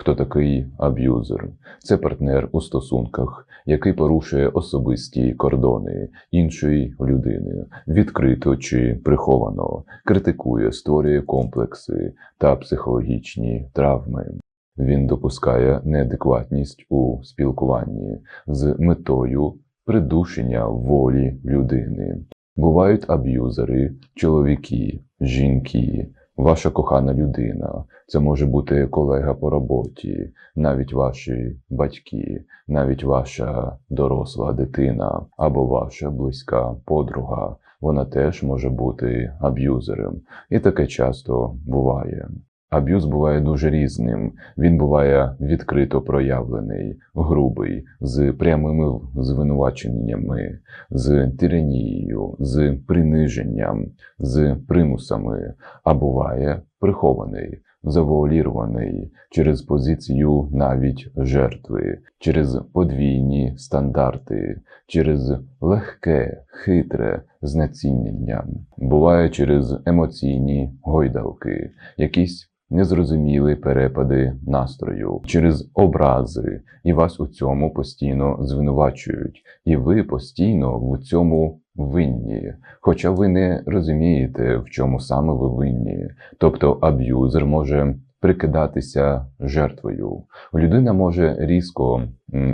Хто такий аб'юзер? Це партнер у стосунках, який порушує особисті кордони іншої людини, відкрито чи приховано, критикує, створює комплекси та психологічні травми. Він допускає неадекватність у спілкуванні з метою придушення волі людини. Бувають аб'юзери, чоловіки, жінки, ваша кохана людина. Це може бути колега по роботі, навіть ваші батьки, навіть ваша доросла дитина або ваша близька подруга. Вона теж може бути аб'юзером, і таке часто буває. Аб'юз буває дуже різним. Він буває відкрито проявлений, грубий, з прямими звинуваченнями, з тиранією, з приниженням, з примусами, а буває прихований, завуалірований через позицію навіть жертви, через подвійні стандарти, через легке, хитре знецінення, буває через емоційні гойдалки, якісь незрозумілі перепади настрою, через образи, і вас у цьому постійно звинувачують, і ви постійно в цьому винні, хоча ви не розумієте, в чому саме ви винні. Тобто аб'юзер може прикидатися жертвою. Людина може різко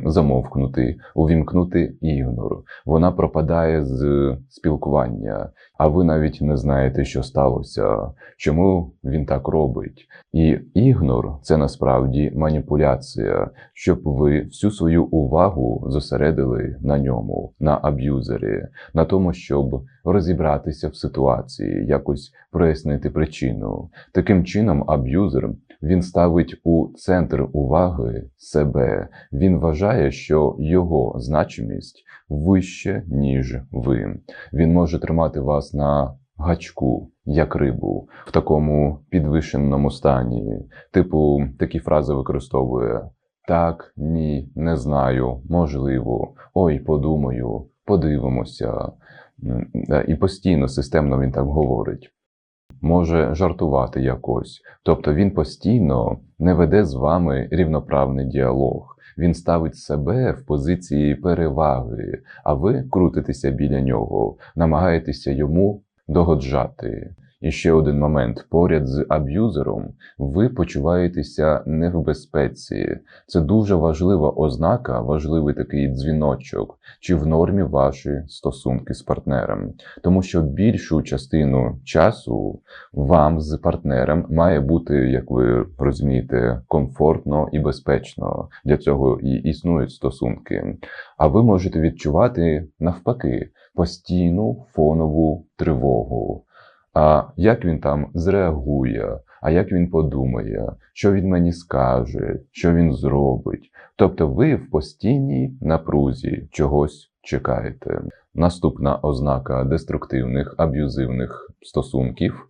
замовкнути, увімкнути ігнор. Вона пропадає з спілкування, а ви навіть не знаєте, що сталося, чому він так робить. І ігнор це насправді маніпуляція, щоб ви всю свою увагу зосередили на ньому, на аб'юзері, на тому, щоб розібратися в ситуації, якось прояснити причину. Таким чином, аб'юзер він ставить у центр уваги себе. Він вважає, що його значимість вище, ніж ви. Він може тримати вас на гачку, як рибу, в такому підвищеному стані. Типу, такі фрази використовує так, ні, не знаю, можливо, ой, подумаю, подивимося. Е, І постійно системно він так говорить. Може жартувати якось, тобто він постійно не веде з вами рівноправний діалог. Він ставить себе в позиції переваги, а ви крутитеся біля нього, намагаєтеся йому догоджати. І ще один момент: поряд з аб'юзером ви почуваєтеся не в безпеці. Це дуже важлива ознака, важливий такий дзвіночок, чи в нормі ваші стосунки з партнером. Тому що більшу частину часу вам з партнером має бути, як ви розумієте, комфортно і безпечно. Для цього і існують стосунки. А ви можете відчувати навпаки постійну фонову тривогу. А як він там зреагує, а як він подумає, що він мені скаже, що він зробить. Тобто ви в постійній напрузі чогось чекаєте. Наступна ознака деструктивних аб'юзивних стосунків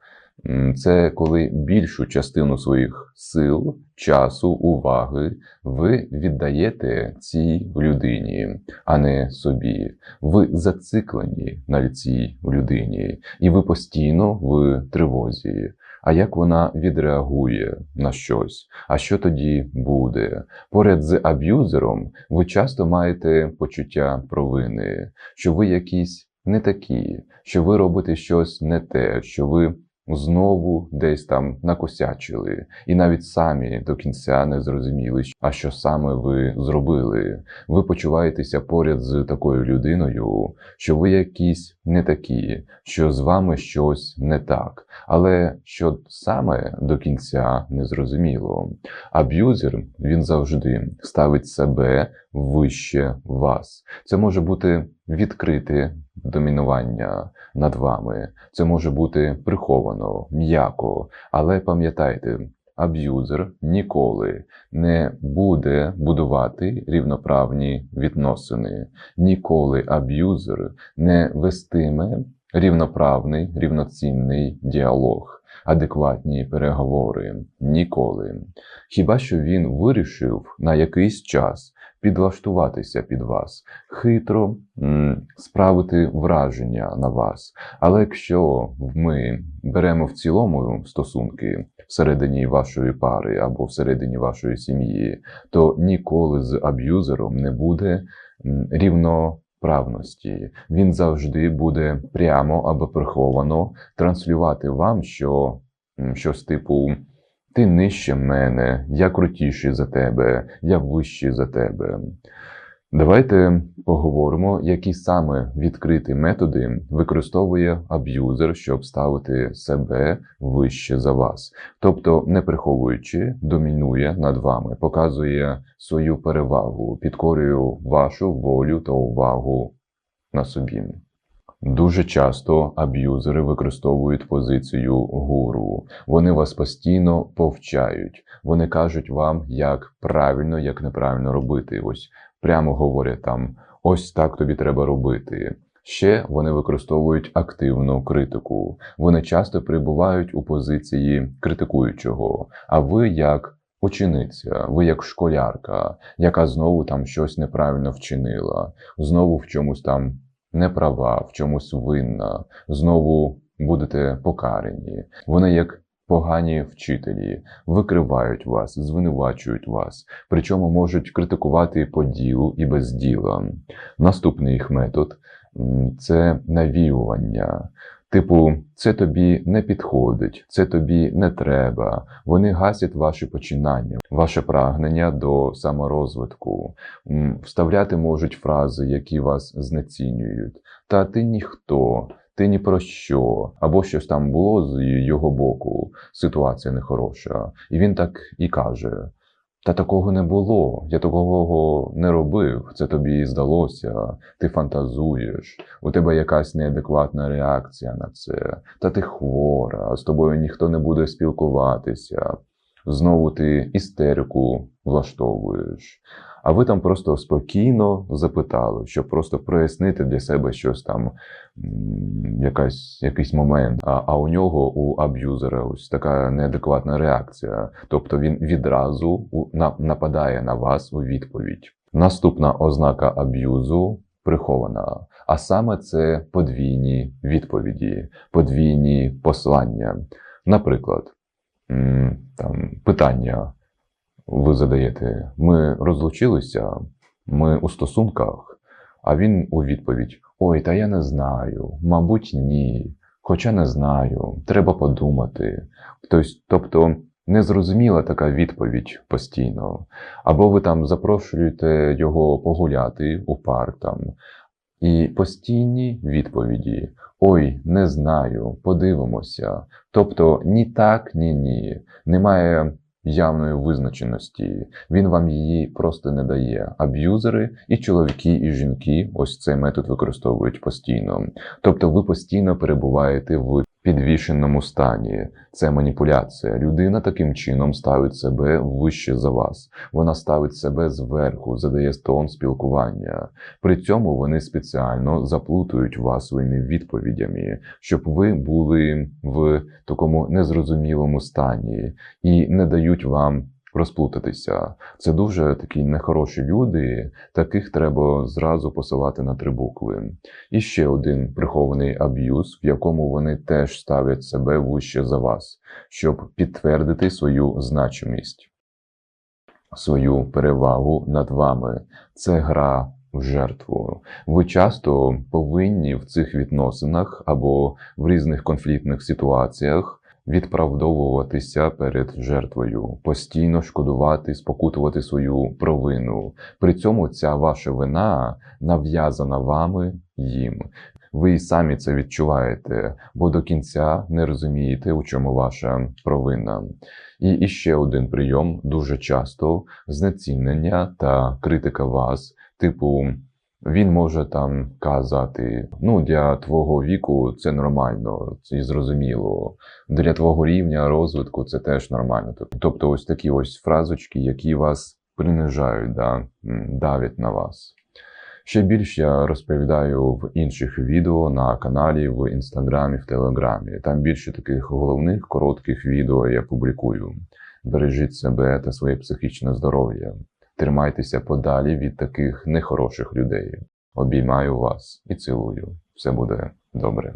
це коли більшу частину своїх сил, часу, уваги ви віддаєте цій людині, а не собі. Ви зациклені на цій людині, і ви постійно в тривозі. А як вона відреагує на щось? А що тоді буде? Поряд з аб'юзером ви часто маєте почуття провини, що ви якісь не такі, що ви робите щось не те, що ви знову десь там накосячили, і навіть самі до кінця не зрозуміли, а що саме ви зробили. Ви почуваєтеся поряд з такою людиною, що ви якісь не такі, що з вами щось не так, але що саме до кінця не зрозуміло. Аб'юзер він завжди ставить себе вище вас. Це може бути відкрите домінування над вами, це може бути приховано, м'яко, але пам'ятайте. Аб'юзер ніколи не буде будувати рівноправні відносини. Ніколи аб'юзер не вестиме рівноправний, рівноцінний діалог, адекватні переговори. Ніколи. Хіба що він вирішив на якийсь час підлаштуватися під вас, хитро справити враження на вас. Але якщо ми беремо в цілому стосунки всередині вашої пари або всередині вашої сім'ї, то ніколи з аб'юзером не буде м, рівноправності. Він завжди буде прямо або приховано транслювати вам, що щось типу. Ти нижче мене, я крутіший за тебе, я вищий за тебе. Давайте поговоримо, які саме відкриті методи використовує аб'юзер, щоб ставити себе вище за вас. Тобто, не приховуючи, домінує над вами, показує свою перевагу, підкорює вашу волю та увагу на собі. Дуже часто аб'юзери використовують позицію гуру. Вони вас постійно повчають. Вони кажуть вам, як правильно, як неправильно робити. Ось прямо говорять там: ось так тобі треба робити. Ще вони використовують активну критику. Вони часто перебувають у позиції критикуючого. А ви як учениця, ви як школярка, яка знову там щось неправильно вчинила, знову в чомусь там не права, в чомусь винна, знову будете покарані. Вони як погані вчителі викривають вас, звинувачують вас, причому можуть критикувати по ділу і без діла. Наступний їх метод це навіювання. Типу, це тобі не підходить, це тобі не треба. Вони гасять ваші починання, ваше прагнення до саморозвитку, вставляти можуть фрази, які вас знецінюють. Та ти ніхто, ти ні про що, або щось там було з його боку, ситуація нехороша. І він так і каже: Та такого не було, я такого не робив, це тобі здалося, ти фантазуєш, у тебе якась неадекватна реакція на це, та ти хвора, з тобою ніхто не буде спілкуватися. Знову ти істерику влаштовуєш. А ви там просто спокійно запитали, щоб просто прояснити для себе щось там, якась, якийсь момент. А, а у нього, у аб'юзера, ось така неадекватна реакція. Тобто він відразу нападає на вас у відповідь. Наступна ознака аб'юзу прихована. А саме це подвійні відповіді, подвійні послання. Наприклад, там питання ви задаєте: ми розлучилися, ми у стосунках, а він у відповідь: Ой, та я не знаю, мабуть, ні. Хоча не знаю, треба подумати. Тобто, незрозуміла така відповідь постійно. Або ви там запрошуєте його погуляти у парк там, і постійні відповіді: Ой, не знаю, подивимося. Тобто ні так, ні ні. Немає явної визначеності. Він вам її просто не дає. Аб'юзери і чоловіки, і жінки ось цей метод використовують постійно. Тобто ви постійно перебуваєте в підвішеному стані. Це маніпуляція. Людина таким чином ставить себе вище за вас. Вона ставить себе зверху, задає тон спілкування. При цьому вони спеціально заплутують вас своїми відповідями, щоб ви були в такому незрозумілому стані і не дають вам розплутатися. Це дуже такі нехороші люди, таких треба зразу посилати на три букви. І ще один прихований аб'юз, в якому вони теж ставлять себе вище за вас, щоб підтвердити свою значимість, свою перевагу над вами. Це гра в жертву. Ви часто повинні в цих відносинах або в різних конфліктних ситуаціях відправдовуватися перед жертвою, постійно шкодувати, спокутувати свою провину. При цьому ця ваша вина нав'язана вами їм. Ви і самі це відчуваєте, бо до кінця не розумієте, у чому ваша провина. І іще один прийом дуже часто знецінення та критика вас, типу. Він може там казати: ну, для твого віку це нормально, це зрозуміло. Для твого рівня розвитку це теж нормально. Тобто, ось такі ось фразочки, які вас принижають, да, м, на вас. Ще більше я розповідаю в інших відео на каналі, в інстаграмі, в телеграмі. Там більше таких головних коротких відео я публікую. Бережіть себе та своє психічне здоров'я. Тримайтеся подалі від таких нехороших людей. Обіймаю вас і цілую. Все буде добре.